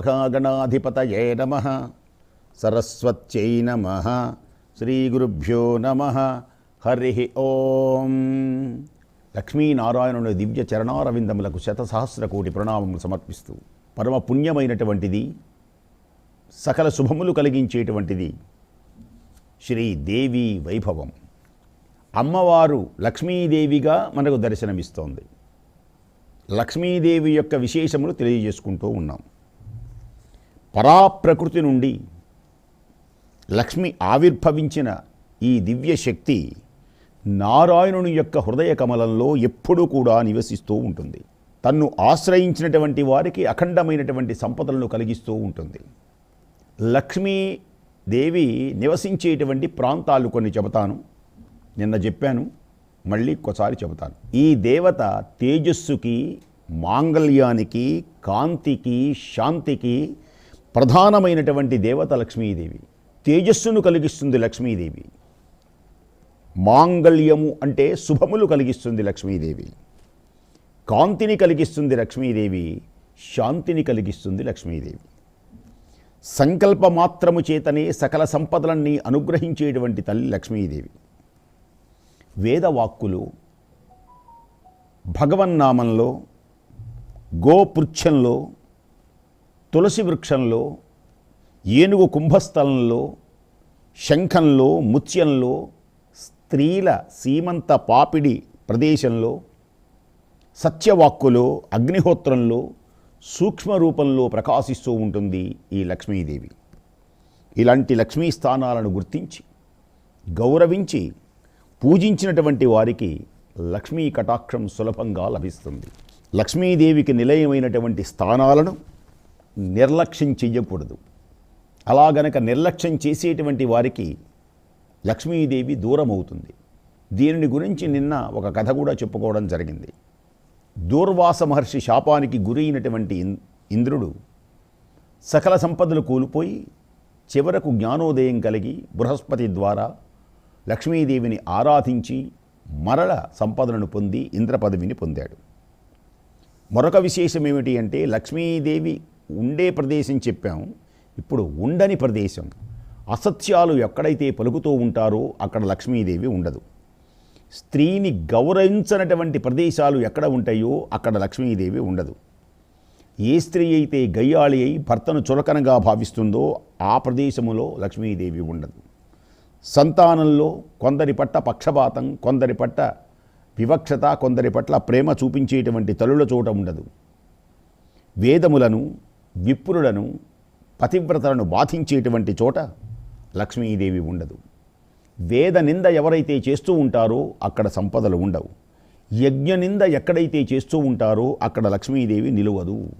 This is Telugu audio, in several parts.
శ్రీమహాగణాధిపతయే నమ. సరస్వత్యై నమ. శ్రీగురుభ్యో నమ. హరి ఓం. లక్ష్మీనారాయణుని దివ్య చరణారవిందములకు శతసహస్ర కోటి ప్రణామములు సమర్పిస్తూ పరమ పుణ్యమైనటువంటిది సకల శుభములు కలిగించేటువంటిది శ్రీదేవి వైభవం. అమ్మవారు లక్ష్మీదేవిగా మనకు దర్శనమిస్తోంది. లక్ష్మీదేవి యొక్క విశేషములు తెలియజేసుకుంటూ ఉన్నాం. పరాప్రకృతి నుండి లక్ష్మి ఆవిర్భవించిన ఈ దివ్య శక్తి నారాయణుని యొక్క హృదయ కమలంలో ఎప్పుడూ కూడా నివసిస్తూ ఉంటుంది. తన్ను ఆశ్రయించినటువంటి వారికి అఖండమైనటువంటి సంపదలను కలిగిస్తూ ఉంటుంది. లక్ష్మీదేవి నివసించేటువంటి ప్రాంతాలు కొన్ని చెబుతాను. నిన్న చెప్పాను మళ్ళీ ఒకసారి చెబుతాను. ఈ దేవత తేజస్సుకి మాంగళ్యానికి కాంతికి శాంతికి ప్రధానమైనటువంటి దేవత లక్ష్మీదేవి తేజస్సును కలిగిస్తుంది లక్ష్మీదేవి మాంగళ్యము అంటే శుభములు కలిగిస్తుంది లక్ష్మీదేవి కాంతిని కలిగిస్తుంది లక్ష్మీదేవి శాంతిని కలిగిస్తుంది లక్ష్మీదేవి. సంకల్ప మాత్రము చేతనే సకల సంపదలన్నీ అనుగ్రహించేటువంటి తల్లి లక్ష్మీదేవి. వేదవాక్కులు భగవన్నామంలో గోపృచ్ఛంలో తులసి వృక్షంలో ఏనుగు కుంభస్థలంలో శంఖంలో ముత్యంలో స్త్రీల సీమంత పాపిడి ప్రదేశంలో సత్యవాక్కులో అగ్నిహోత్రంలో సూక్ష్మ రూపంలో ప్రకాశిస్తూ ఉంటుంది ఈ లక్ష్మీదేవి. ఇలాంటి లక్ష్మీ స్థానాలను గుర్తించి గౌరవించి పూజించినటువంటి వారికి లక్ష్మీ కటాక్షం సులభంగా లభిస్తుంది. లక్ష్మీదేవికి నిలయమైనటువంటి స్థానాలను నిర్లక్ష్యం చెయ్యకూడదు. అలా గనక నిర్లక్ష్యం చేసేటువంటి వారికి లక్ష్మీదేవి దూరం అవుతుంది దీనిని గురించి నిన్న ఒక కథ కూడా చెప్పుకోవడం జరిగింది. దూర్వాస మహర్షి శాపానికి గురైనటువంటి ఇంద్రుడు సకల సంపదలు కోల్పోయి చివరకు జ్ఞానోదయం కలిగి బృహస్పతి ద్వారా లక్ష్మీదేవిని ఆరాధించి మరల సంపదలను పొంది ఇంద్ర పదవిని పొందాడు. మరొక విశేషం ఏమిటి అంటే లక్ష్మీదేవి ఉండే ప్రదేశం చెప్పాము ఇప్పుడు ఉండని ప్రదేశం. అసత్యాలు ఎక్కడైతే పలుకుతూ ఉంటారో అక్కడ లక్ష్మీదేవి ఉండదు. స్త్రీని గౌరవించనటువంటి ప్రదేశాలు ఎక్కడ ఉంటాయో అక్కడ లక్ష్మీదేవి ఉండదు. ఏ స్త్రీ అయితే గయ్యాళి అయి భర్తను చులకనగా భావిస్తుందో ఆ ప్రదేశములో లక్ష్మీదేవి ఉండదు. సంతానంలో కొందరి పట్ల పక్షపాతం కొందరి పట్ల వివక్షత కొందరి పట్ల ప్రేమ చూపించేటువంటి తలుల చోట ఉండదు. వేదములను విప్రులను పతివ్రతలను బాధించేటువంటి చోట లక్ష్మీదేవి ఉండదు. వేద నింద ఎవరైతే చేస్తూ ఉంటారో అక్కడ సంపదలు ఉండవు. యజ్ఞ నింద ఎక్కడైతే చేస్తూ ఉంటారో అక్కడ లక్ష్మీదేవి నిలువదు.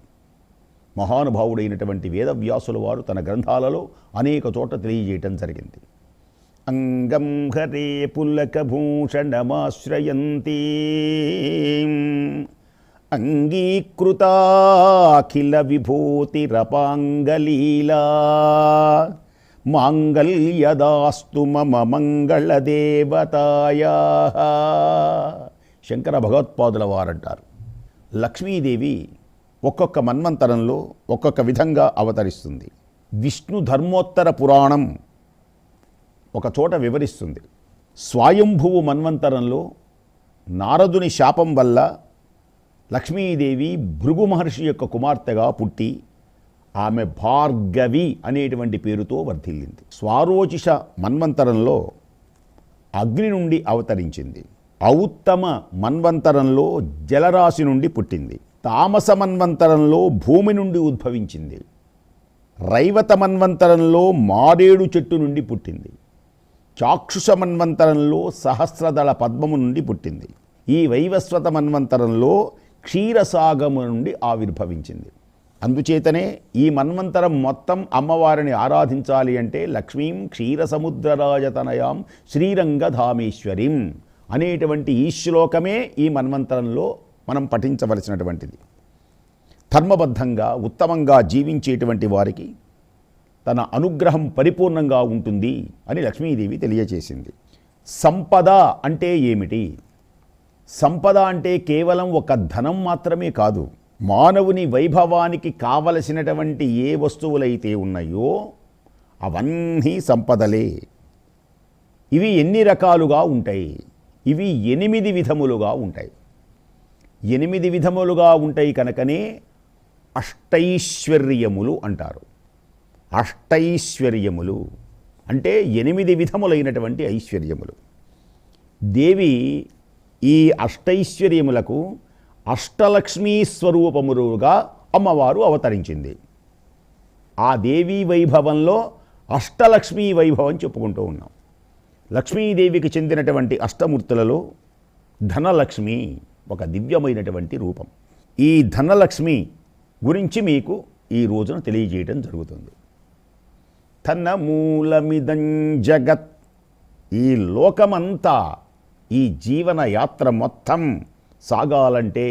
మహానుభావుడైనటువంటి వేదవ్యాసుల వారు తన గ్రంథాలలో అనేక చోట తెలియజేయటం జరిగింది. అంగం హరే పుల్లకభూషణమాశ్రయంతి అంగీకృతాఖిల విభూతిరపాంగలీలా మాంగళ్యదాస్తు మమ మంగళదేవతాయా. శంకర భగవత్పాదుల వారంటారు లక్ష్మీదేవి ఒక్కొక్క మన్వంతరంలో ఒక్కొక్క విధంగా అవతరిస్తుంది. విష్ణు ధర్మోత్తర పురాణం ఒక చోట వివరిస్తుంది. స్వయంభువు మన్వంతరంలో నారదుని శాపం వల్ల లక్ష్మీదేవి భృగు మహర్షి యొక్క కుమార్తెగా పుట్టి ఆమె భార్గవి అనేటువంటి పేరుతో వర్ధిల్లింది. స్వారోచిష మన్వంతరంలో అగ్ని నుండి అవతరించింది. ఔత్తమ మన్వంతరంలో జలరాశి నుండి పుట్టింది. తామస మన్వంతరంలో భూమి నుండి ఉద్భవించింది. రైవత మన్వంతరంలో మారేడు చెట్టు నుండి పుట్టింది. చాక్షుష మన్వంతరంలో సహస్రదళ పద్మము నుండి పుట్టింది. ఈ వైవస్వత మన్వంతరంలో క్షీరసాగము నుండి ఆవిర్భవించింది. అందుచేతనే ఈ మన్వంతరం మొత్తం అమ్మవారిని ఆరాధించాలి అంటే లక్ష్మీం క్షీరసముద్రరాజతనయాం శ్రీరంగధామేశ్వరీం అనేటువంటి ఈ శ్లోకమే ఈ మన్వంతరంలో మనం పఠించవలసినటువంటిది. ధర్మబద్ధంగా ఉత్తమంగా జీవించేటువంటి వారికి తన అనుగ్రహం పరిపూర్ణంగా ఉంటుంది అని లక్ష్మీదేవి తెలియజేసింది సంపద అంటే ఏమిటి? సంపద అంటే కేవలం ఒక ధనం మాత్రమే కాదు. మానవుని వైభవానికి కావలసినటువంటి ఏ వస్తువులైతే ఉన్నాయో అవన్నీ సంపదలే. ఇవి ఎన్ని రకాలుగా ఉంటాయి? ఇవి ఎనిమిది విధములుగా ఉంటాయి. ఎనిమిది విధములుగా ఉంటాయి కనుకనే అష్టైశ్వర్యములు అంటారు. అష్టైశ్వర్యములు అంటే ఎనిమిది విధములైనటువంటి ఐశ్వర్యములు. దేవి ఈ అష్టైశ్వర్యములకు అష్టలక్ష్మీ స్వరూపములుగా అమ్మవారు అవతరించింది. ఆ దేవీ వైభవంలో అష్టలక్ష్మీ వైభవం చెప్పుకుంటూ ఉన్నాం. లక్ష్మీదేవికి చెందినటువంటి అష్టమూర్తులలో ధనలక్ష్మి ఒక దివ్యమైనటువంటి రూపం. ఈ ధనలక్ష్మి గురించి మీకు ఈ రోజున తెలియజేయడం జరుగుతుంది. తన మూలమిదం జగత్ ఈ లోకమంతా ఈ జీవన యాత్ర మొత్తం సాగాలంటే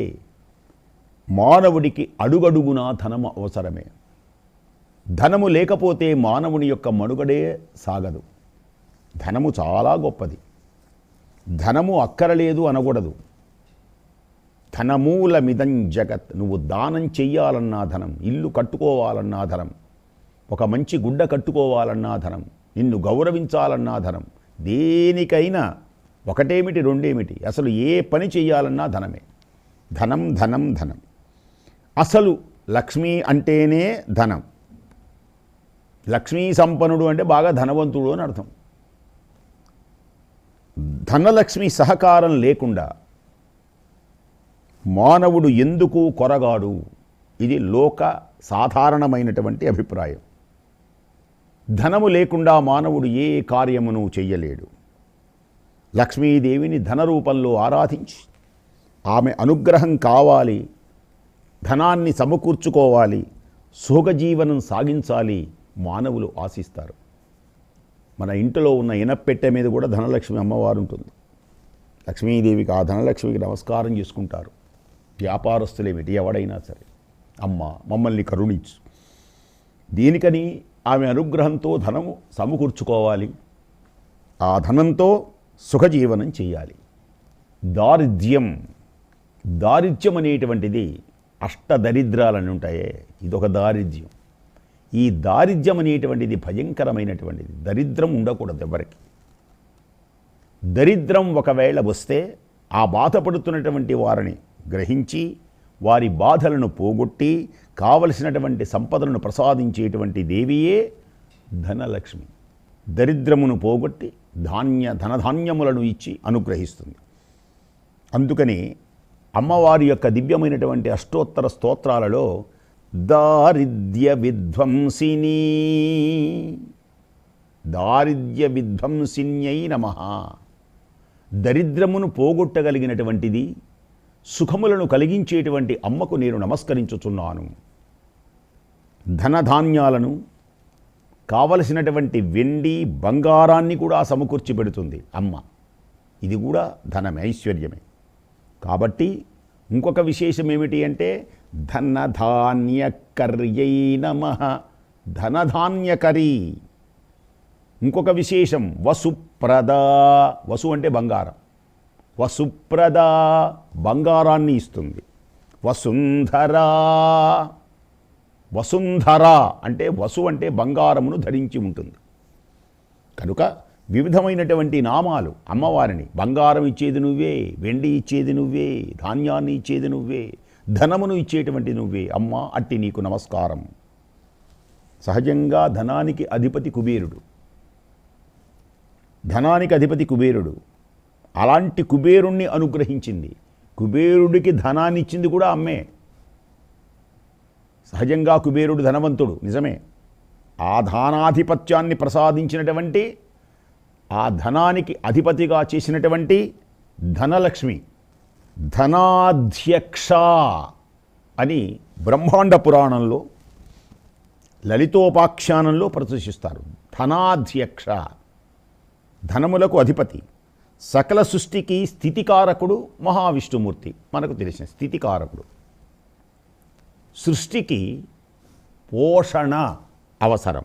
మానవుడికి అడుగడుగునా ధనము అవసరమే. ధనము లేకపోతే మానవుని యొక్క మనుగడే సాగదు. ధనము చాలా గొప్పది. ధనము అక్కరలేదు అనకూడదు. ధనమూలమిదం జగత్ నువ్వు దానం చెయ్యాలన్నా ధనం ఇల్లు కట్టుకోవాలన్నా ధనం ఒక మంచి గుడ్డ కట్టుకోవాలన్నా ధనం నిన్ను గౌరవించాలన్నా ధనం దేనికైనా ఒకటేమిటి రెండేమిటి? అసలు ఏ పని చేయాలన్నా ధనమే. ధనం ధనం ధనం. అసలు లక్ష్మి అంటేనే ధనం. లక్ష్మీ సంపన్నుడు అంటే బాగా ధనవంతుడు అని అర్థం. ధనలక్ష్మి సహకారం లేకుండా మానవుడు ఎందుకు కొరగాడు? ఇది లోక సాధారణమైనటువంటి అభిప్రాయం. ధనము లేకుండా మానవుడు ఏ కార్యమును చెయ్యలేడు. లక్ష్మీదేవిని ధన రూపంలో ఆరాధించి ఆమె అనుగ్రహం కావాలి ధనాన్ని సమకూర్చుకోవాలి సుఖజీవనం సాగించాలి మానవులు ఆశిస్తారు. మన ఇంటిలో ఉన్న ఇనప్పెట్టె మీద కూడా ధనలక్ష్మి అమ్మవారు ఉంటుంది. లక్ష్మీదేవికి ఆ ధనలక్ష్మికి నమస్కారం చేసుకుంటారు. వ్యాపారస్తులేమిటి? ఎవడైనా సరే. అమ్మ మమ్మల్ని కరుణించు. దీనికని ఆమె అనుగ్రహంతో ధనము సమకూర్చుకోవాలి. ఆ ధనంతో సుఖజీవనం చేయాలి దారిద్ర్యం దారిద్ర్యం అనేటువంటిది అష్టదరిద్రాలని ఉంటాయే ఇదొక దారిద్ర్యం. ఈ దారిద్ర్యం అనేటువంటిది భయంకరమైనటువంటిది. దరిద్రం ఉండకూడదు ఎవరికి దరిద్రం ఒకవేళ వస్తే ఆ బాధపడుతున్నటువంటి వారిని గ్రహించి వారి బాధలను పోగొట్టి కావలసినటువంటి సంపదలను ప్రసాదించేటువంటి దేవియే ధనలక్ష్మి. దరిద్రమును పోగొట్టి ధాన్య ధనధాన్యములను ఇచ్చి అనుగ్రహిస్తుంది. అందుకని అమ్మవారి యొక్క దివ్యమైనటువంటి అష్టోత్తర స్తోత్రాలలో దారిద్ర్య విధ్వంసిని దారిద్ర్య విధ్వంసిన్యై నమ. దరిద్రమును పోగొట్టగలిగినటువంటిది సుఖములను కలిగించేటువంటి అమ్మకు నేను నమస్కరించుచున్నాను. ధనధాన్యాలను కావలసినటువంటి వెండి బంగారాన్ని కూడా సమకూర్చి పెడుతుంది అమ్మ. ఇది కూడా ధనమే ఐశ్వర్యమే. కాబట్టి ఇంకొక విశేషం ఏమిటి అంటే ధనధాన్యకర్యై నమ ధనధాన్యకరీ ఇంకొక విశేషం వసుప్రద వసు అంటే బంగారం. వసుప్రద బంగారాన్ని ఇస్తుంది. వసుంధరా వసుంధర అంటే వసు అంటే బంగారమును ధరించి ఉంటుంది. కనుక వివిధమైనటువంటి నామాలు అమ్మవారిని బంగారం ఇచ్చేది నువ్వే వెండి ఇచ్చేది నువ్వే ధాన్యాన్ని ఇచ్చేది నువ్వే ధనమును ఇచ్చేటువంటి నువ్వే అమ్మ అట్టి నీకు నమస్కారం. సహజంగా ధనానికి అధిపతి కుబేరుడు. ధనానికి అధిపతి కుబేరుడు. అలాంటి కుబేరుణ్ణి అనుగ్రహించింది. కుబేరుడికి ధనాన్ని ఇచ్చింది కూడా అమ్మే. సహజంగా కుబేరుడు ధనవంతుడు నిజమే. ఆ ధానాధిపత్యాన్ని ప్రసాదించినటువంటి ఆ ధనానికి అధిపతిగా చేసినటువంటి ధనలక్ష్మి ధనాధ్యక్ష అని బ్రహ్మాండ పురాణంలో లలితోపాఖ్యానంలో ప్రదర్శిస్తారు. ధనాధ్యక్ష ధనములకు అధిపతి సకల సృష్టికి స్థితికారకుడు మహావిష్ణుమూర్తి. మనకు తెలిసిన స్థితికారకుడు. సృష్టికి పోషణ అవసరం.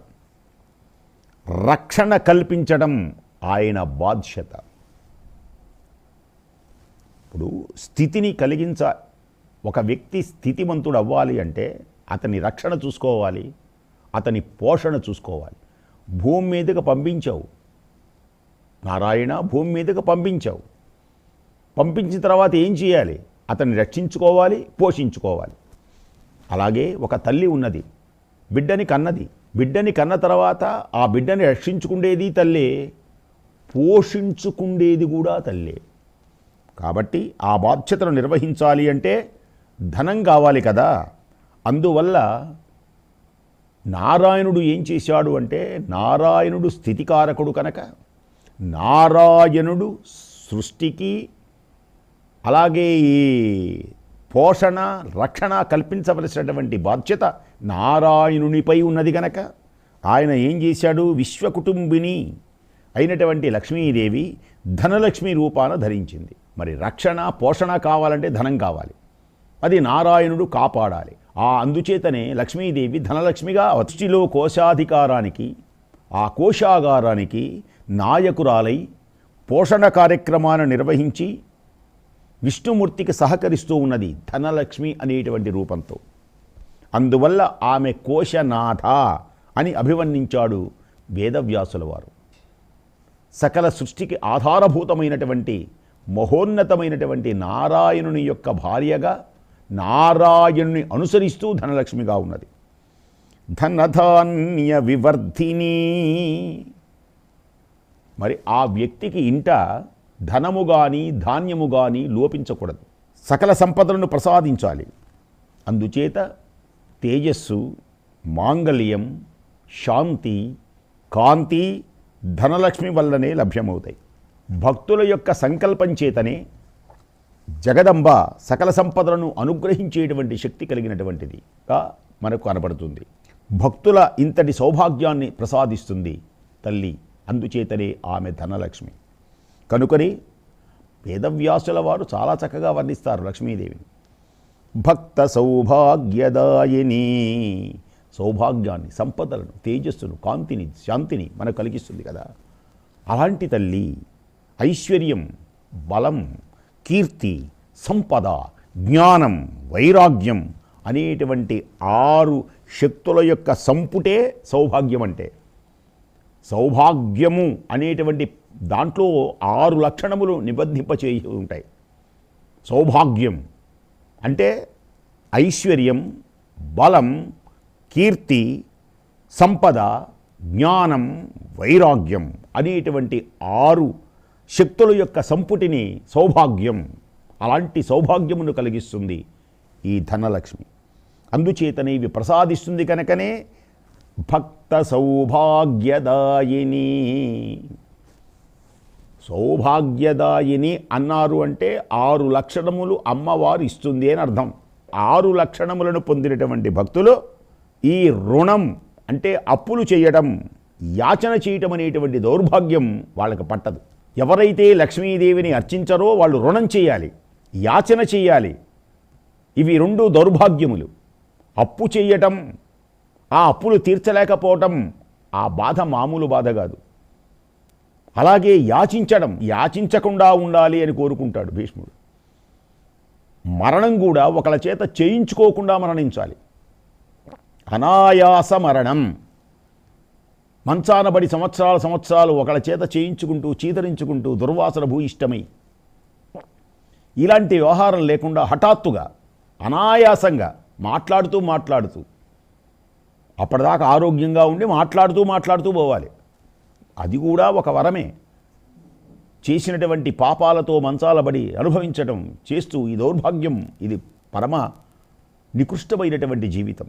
రక్షణ కల్పించడం ఆయన బాధ్యత. ఇప్పుడు స్థితిని కలిగించ ఒక వ్యక్తి స్థితిమంతుడు అవ్వాలి అంటే అతని రక్షణ చూసుకోవాలి అతని పోషణ చూసుకోవాలి. భూమి మీదకి పంపించావు. నారాయణ భూమి మీదకి పంపించావు. పంపించిన తర్వాత ఏం చేయాలి? అతన్ని రక్షించుకోవాలి పోషించుకోవాలి. అలాగే ఒక తల్లి ఉన్నది బిడ్డని కన్నది. బిడ్డని కన్న తర్వాత ఆ బిడ్డని రక్షించుకుండేది తల్లే పోషించుకుండేది కూడా తల్లే. కాబట్టి ఆ బాధ్యతను నిర్వహించాలి అంటే ధనం కావాలి కదా. అందువల్ల నారాయణుడు ఏం చేశాడు అంటే నారాయణుడు స్థితికారకుడు కనుక నారాయణుడు సృష్టికి అలాగే ఈ పోషణ రక్షణ కల్పించవలసినటువంటి బాధ్యత నారాయణునిపై ఉన్నది గనక. ఆయన ఏం చేశాడు? విశ్వకుటుంబిని అయినటువంటి లక్ష్మీదేవి ధనలక్ష్మి రూపాన ధరించింది. మరి రక్షణ పోషణ కావాలంటే ధనం కావాలి. అది నారాయణుడు కాపాడాలి. ఆ అందుచేతనే లక్ష్మీదేవి ధనలక్ష్మిగా అతిలో కోశాధికారానికి ఆ కోశాగారానికి నాయకురాలై పోషణ కార్యక్రమాన్ని నిర్వహించి విష్ణుమూర్తికి సహకరిస్తూ ఉన్నది ధనలక్ష్మి అనేటువంటి రూపంతో. అందువల్ల ఆమె కోశనాథ అని అభివర్ణించాడు వేదవ్యాసుల వారు సకల సృష్టికి ఆధారభూతమైనటువంటి మహోన్నతమైనటువంటి నారాయణుని యొక్క భార్యగా నారాయణుని అనుసరిస్తూ ధనలక్ష్మిగా ఉన్నది. ధనధాన్య వివర్ధిని. మరి ఆ వ్యక్తికి ఇంట ధనము కానీ ధాన్యము కానీ లోపించకూడదు. సకల సంపదలను ప్రసాదించాలి. అందుచేత తేజస్సు మాంగళ్యం శాంతి కాంతి ధనలక్ష్మి వల్లనే లభ్యమవుతాయి. భక్తుల యొక్క సంకల్పం చేతనే జగదంబ సకల సంపదలను అనుగ్రహించేటువంటి శక్తి కలిగినటువంటిదిగా మనకు కనబడుతుంది. భక్తుల ఇంతటి సౌభాగ్యాన్ని ప్రసాదిస్తుంది తల్లి. అందుచేతనే ఆమె ధనలక్ష్మి. కనుకని వేదవ్యాసుల వారు చాలా చక్కగా వర్ణిస్తారు లక్ష్మీదేవిని. భక్త సౌభాగ్యదాయిని సౌభాగ్యాన్ని సంపదలను తేజస్సును కాంతిని శాంతిని మనకు కలిగిస్తుంది కదా. అలాంటి తల్లి ఐశ్వర్యం బలం కీర్తి సంపద జ్ఞానం వైరాగ్యం అనేటువంటి ఆరు శక్తుల యొక్క సంపుటే సౌభాగ్యం అంటే సౌభాగ్యము అనేటువంటి దాంట్లో ఆరు లక్షణములు నిబంధింపచేయి ఉంటాయి. సౌభాగ్యం అంటే ఐశ్వర్యం బలం కీర్తి సంపద జ్ఞానం వైరాగ్యం అనేటువంటి ఆరు శక్తుల యొక్క సంపుటిని సౌభాగ్యం. అలాంటి సౌభాగ్యమును కలిగిస్తుంది ఈ ధనలక్ష్మి. అందుచేతనే ఇవి ప్రసాదిస్తుంది కనుకనే భక్త సౌభాగ్యదాయిని. సౌభాగ్యదాయిని అన్నారు అంటే ఆరు లక్షణములు అమ్మవారు ఇస్తుంది అని అర్థం. ఆరు లక్షణములను పొందినటువంటి భక్తులు ఈ రుణం అంటే అప్పులు చేయటం యాచన చేయటం అనేటువంటి దౌర్భాగ్యం వాళ్ళకి పట్టదు. ఎవరైతే లక్ష్మీదేవిని అర్చించరో వాళ్ళు రుణం చేయాలి యాచన చేయాలి. ఇవి రెండు దౌర్భాగ్యములు. అప్పు చేయటం ఆ అప్పులు తీర్చలేకపోవటం ఆ బాధ మామూలు బాధ కాదు. అలాగే యాచించడం యాచించకుండా ఉండాలి అని కోరుకుంటాడు భీష్ముడు. మరణం కూడా ఒకళ్ళ చేత చేయించుకోకుండా మరణించాలి. అనాయాస మరణం. మంచానబడి సంవత్సరాల సంవత్సరాలు ఒకళ్ళ చేత చేయించుకుంటూ చీతరించుకుంటూ దుర్వాసన భూయిష్టమై. ఇలాంటి వ్యవహారం లేకుండా హఠాత్తుగా అనాయాసంగా మాట్లాడుతూ మాట్లాడుతూ అప్పటిదాకా ఆరోగ్యంగా ఉండి మాట్లాడుతూ మాట్లాడుతూ పోవాలి. అది కూడా ఒక వరమే. చేసినటువంటి పాపాలతో మంచాలబడి అనుభవించటం చేస్తూ ఈ దౌర్భాగ్యం ఇది పరమ నికృష్టమైనటువంటి జీవితం.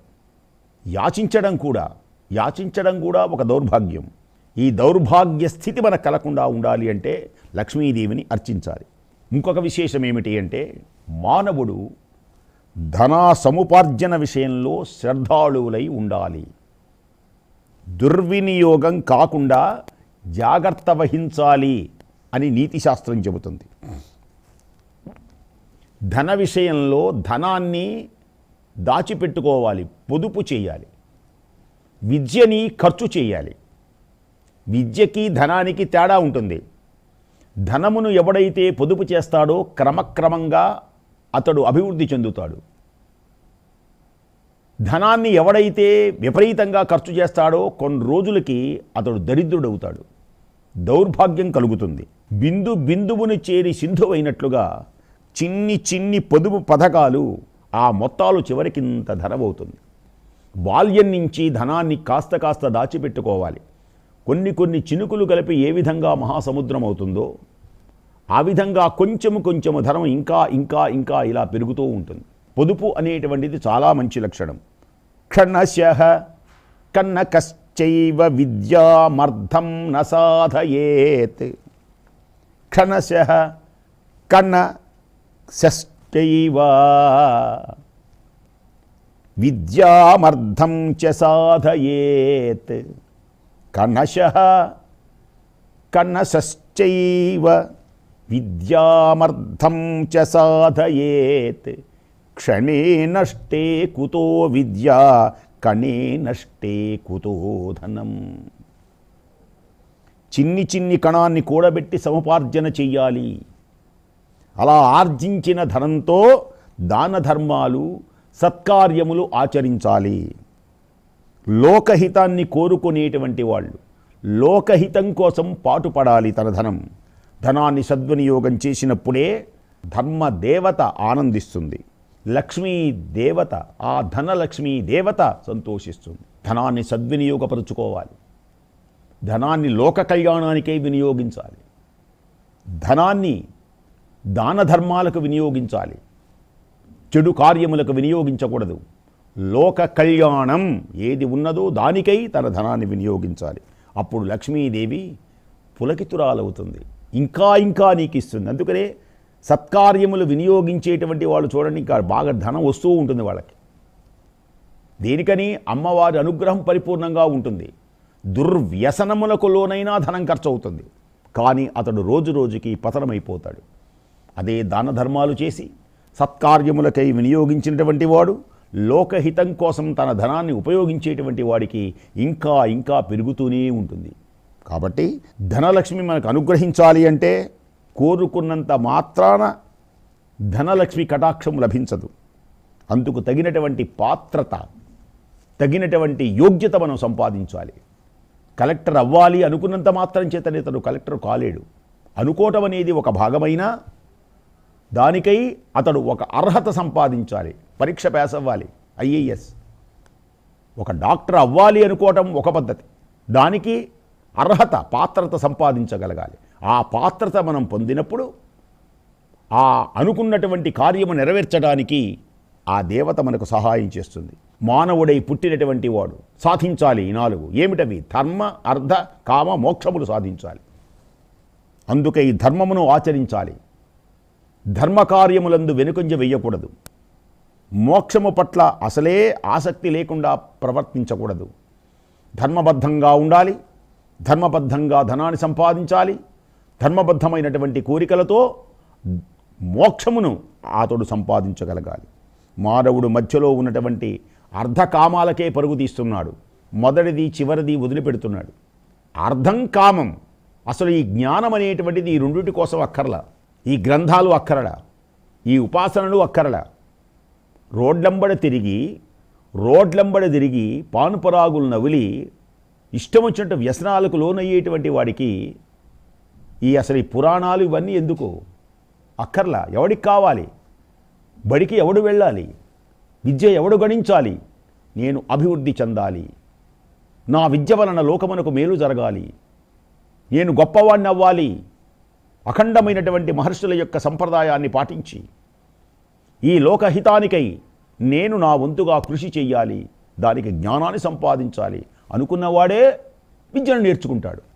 యాచించడం కూడా యాచించడం కూడా ఒక దౌర్భాగ్యం. ఈ దౌర్భాగ్య స్థితి మనకు కలకుండా ఉండాలి అంటే లక్ష్మీదేవిని అర్చించాలి. ఇంకొక విశేషం ఏమిటి అంటే మానవుడు ధనా సముపార్జన విషయంలో శ్రద్ధాళువులై ఉండాలి. దుర్వినియోగం కాకుండా జాగ్రత్త వహించాలి అని నీతిశాస్త్రం చెబుతుంది. ధన విషయంలో ధనాన్ని దాచిపెట్టుకోవాలి పొదుపు చేయాలి. విద్యని ఖర్చు చేయాలి. విద్యకి ధనానికి తేడా ఉంటుంది. ధనమును ఎవడైతే పొదుపు చేస్తాడో క్రమక్రమంగా అతడు అభివృద్ధి చెందుతాడు. ధనాన్ని ఎవడైతే విపరీతంగా ఖర్చు చేస్తాడో కొన్ని రోజులకి అతడు దరిద్రుడవుతాడు. దౌర్భాగ్యం కలుగుతుంది. బిందు బిందువుని చేరి సింధువైనట్లుగా చిన్ని చిన్ని పొదుపు పథకాలు ఆ మొత్తాలు చివరికింత ధనవవుతుంది బాల్యం నుంచి ధనాన్ని కాస్త కాస్త దాచిపెట్టుకోవాలి. కొన్ని కొన్ని చినుకులు కలిపి ఏ విధంగా మహాసముద్రం అవుతుందో ఆ విధంగా కొంచెము కొంచెము ధనం ఇంకా ఇంకా ఇంకా ఇలా పెరుగుతూ ఉంటుంది. పొదుపు అనేటువంటిది చాలా మంచి లక్షణం. క్షణశ చైవ విద్యామర్థం న సాధయేత్ క్షణశ కణ షష్టైవ విద్యామర్థం చ సాధయేత్ కణశ కణశ్చైవ విద్యామర్థం చ సాధయేత్ క్షణే నష్టే కుతో విద్యా కణే నష్టే కుతోధనం చిన్ని చిన్ని కణాన్ని కూడబెట్టి సముపార్జన చెయ్యాలి. అలా ఆర్జించిన ధనంతో దాన ధర్మాలు సత్కార్యములు ఆచరించాలి. లోకహితాన్ని కోరుకునేటువంటి వాళ్ళు లోకహితం కోసం పాటుపడాలి తన ధనం. ధనాన్ని సద్వినియోగం చేసినప్పుడే ధర్మ దేవత ఆనందిస్తుంది. లక్ష్మీ దేవత ఆ ధనలక్ష్మీ దేవత సంతోషిస్తుంది. ధనాన్ని సద్వినియోగపరుచుకోవాలి. ధనాన్ని లోక కళ్యాణానికే వినియోగించాలి. ధనాన్ని దాన ధర్మాలకు వినియోగించాలి. చెడు కార్యములకు వినియోగించకూడదు. లోక కళ్యాణం ఏది ఉన్నదో దానికై తన ధనాన్ని వినియోగించాలి. అప్పుడు లక్ష్మీదేవి పులకితురాలవుతుంది. ఇంకా ఇంకా నీకు ఇస్తుంది అందుకనే సత్కార్యములు వినియోగించేటువంటి వాళ్ళు చూడండి ఇంకా బాగా ధనం వస్తూ ఉంటుంది వాళ్ళకి. దేనికని అమ్మవారి అనుగ్రహం పరిపూర్ణంగా ఉంటుంది. దుర్వ్యసనములకు లోనైనా ధనం ఖర్చు అవుతుంది కానీ అతడు రోజు రోజుకి పతనమైపోతాడు. అదే దాన ధర్మాలు చేసి సత్కార్యములకై వినియోగించినటువంటి వాడు లోకహితం కోసం తన ధనాన్ని ఉపయోగించేటువంటి వాడికి ఇంకా ఇంకా పెరుగుతూనే ఉంటుంది. కాబట్టి ధనలక్ష్మి మనకు అనుగ్రహించాలి అంటే కోరుకున్నంత మాత్రాన ధనలక్ష్మి కటాక్షం లభించదు. అందుకు తగినటువంటి పాత్రత తగినటువంటి యోగ్యత మనం సంపాదించాలి. కలెక్టర్ అవ్వాలి అనుకున్నంత మాత్రం చేతనే తను కలెక్టర్ కాలేడు. అనుకోవటం అనేది ఒక భాగమైనా దానికై అతడు ఒక అర్హత సంపాదించాలి. పరీక్ష పాస్ అవ్వాలి. ఐఏఎస్. ఒక డాక్టర్ అవ్వాలి అనుకోవటం ఒక పద్ధతి. దానికి అర్హత పాత్రత సంపాదించగలగాలి. ఆ పాత్రత మనం పొందినప్పుడు ఆ అనుకున్నటువంటి కార్యము నెరవేర్చడానికి ఆ దేవత మనకు సహాయం చేస్తుంది. మానవుడై పుట్టినటువంటి వాడు సాధించాలి ఈ నాలుగు. ఏమిటవి? ధర్మ అర్ధ కామ మోక్షములు సాధించాలి. అందుకే ఈ ధర్మమును ఆచరించాలి. ధర్మకార్యములందు వెనుకంజ వెయ్యకూడదు. మోక్షము పట్ల అసలే ఆసక్తి లేకుండా ప్రవర్తించకూడదు. ధర్మబద్ధంగా ఉండాలి. ధర్మబద్ధంగా ధనాన్ని సంపాదించాలి. ధర్మబద్ధమైనటువంటి కోరికలతో మోక్షమును అతడు సంపాదించగలగాలి. మానవుడు మధ్యలో ఉన్నటువంటి అర్ధకామాలకే పరుగు తీస్తున్నాడు. మొదటిది చివరిది వదిలిపెడుతున్నాడు. అర్థం కామం. అసలు ఈ జ్ఞానం అనేటువంటిది ఈ రెండింటి కోసం అక్కర్లా. ఈ గ్రంథాలు అక్కరలా. ఈ ఉపాసనలు అక్కరలా. రోడ్లంబడ తిరిగి రోడ్లంబడ తిరిగి పానుపరాగులు నవిలి ఇష్టం వచ్చినట్టు వ్యసనాలకు లోనయ్యేటువంటి వాడికి ఈ అసలు ఈ పురాణాలు ఇవన్నీ ఎందుకు? అక్కర్లా? ఎవడికి కావాలి? బడికి ఎవడు వెళ్ళాలి? విద్య ఎవడు గణించాలి? నేను అభివృద్ధి చెందాలి. నా విద్య వలన లోకమునకు మేలు జరగాలి. నేను గొప్పవాణ్ణి అవ్వాలి. అఖండమైనటువంటి మహర్షుల యొక్క సంప్రదాయాన్ని పాటించి ఈ లోకహితానికై నేను నా వంతుగా కృషి చెయ్యాలి. దానికి జ్ఞానాన్ని సంపాదించాలి. అనుకున్నవాడే విద్యను నేర్చుకుంటాడు.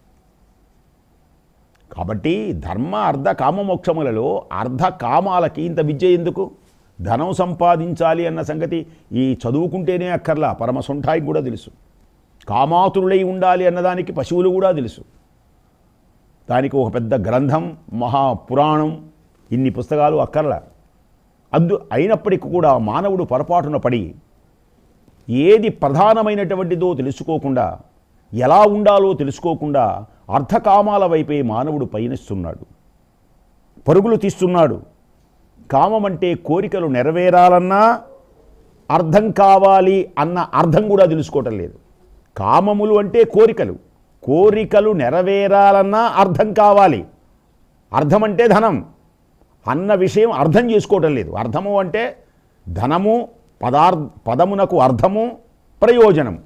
కాబట్టి ధర్మ అర్ధ కామమోక్షములలో అర్ధ కామాలకి ఇంత విద్య ఎందుకు? ధనం సంపాదించాలి అన్న సంగతి ఈ చదువుకుంటేనే అక్కర్లా. పరమసుంఠాయికి కూడా తెలుసు. కామాతురులై ఉండాలి అన్నదానికి పశువులు కూడా తెలుసు. దానికి ఒక పెద్ద గ్రంథం మహాపురాణం ఇన్ని పుస్తకాలు అక్కర్లా. అందు అయినప్పటికీ కూడా మానవుడు పొరపాటున పడి ఏది ప్రధానమైనటువంటిదో తెలుసుకోకుండా ఎలా ఉండాలో తెలుసుకోకుండా అర్థకామాల వైపే మానవుడు పయనిస్తున్నాడు. పరుగులు తీస్తున్నాడు. కామం అంటే కోరికలు నెరవేరాలన్నా అర్థం కావాలి అన్న అర్థం కూడా తెలుసుకోవటం లేదు. కామములు అంటే కోరికలు. కోరికలు నెరవేరాలన్నా అర్థం కావాలి. అర్థం అంటే ధనం. అన్న విషయం అర్థం చేసుకోవటం లేదు. అర్థము అంటే ధనము పదార్ పదమునకు అర్థము ప్రయోజనం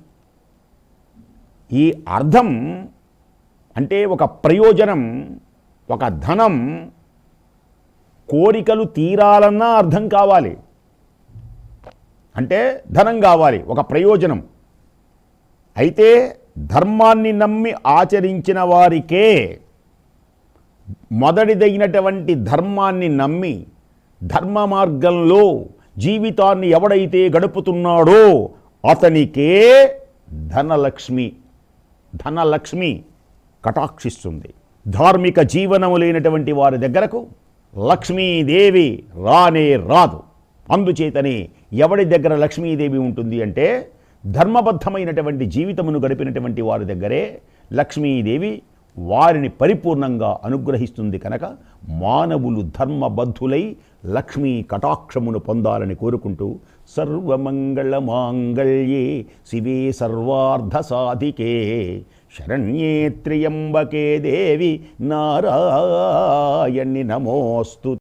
ఈ అర్థం అంటే ఒక ప్రయోజనం ఒక ధనం కోరికలు తీరాలన్నా అర్థం కావాలి. అంటే ధనం కావాలి ఒక ప్రయోజనం. అయితే ధర్మాన్ని నమ్మి ఆచరించిన వారికే మొదటిదైనటువంటి ధర్మాన్ని నమ్మి ధర్మ మార్గంలో జీవితాన్ని ఎవడైతే గడుపుతున్నాడో అతనికే ధనలక్ష్మి ధనలక్ష్మి. కటాక్షిస్తుంది. ధార్మిక జీవనము లేనటువంటి వారి దగ్గరకు లక్ష్మీదేవి రానే రాదు. అందుచేతనే ఎవడి దగ్గర లక్ష్మీదేవి ఉంటుంది అంటే ధర్మబద్ధమైనటువంటి జీవితమును గడిపినటువంటి వారి దగ్గరే లక్ష్మీదేవి వారిని పరిపూర్ణంగా అనుగ్రహిస్తుంది కనుక మానవులు ధర్మబద్ధులై లక్ష్మీ కటాక్షమును పొందాలని కోరుకుంటూ సర్వమంగళ మాంగళ్యే శివే సర్వార్ధ సాధికే శరణ్యే త్ర్యంబకే దేవి నారాయణి నమోస్తు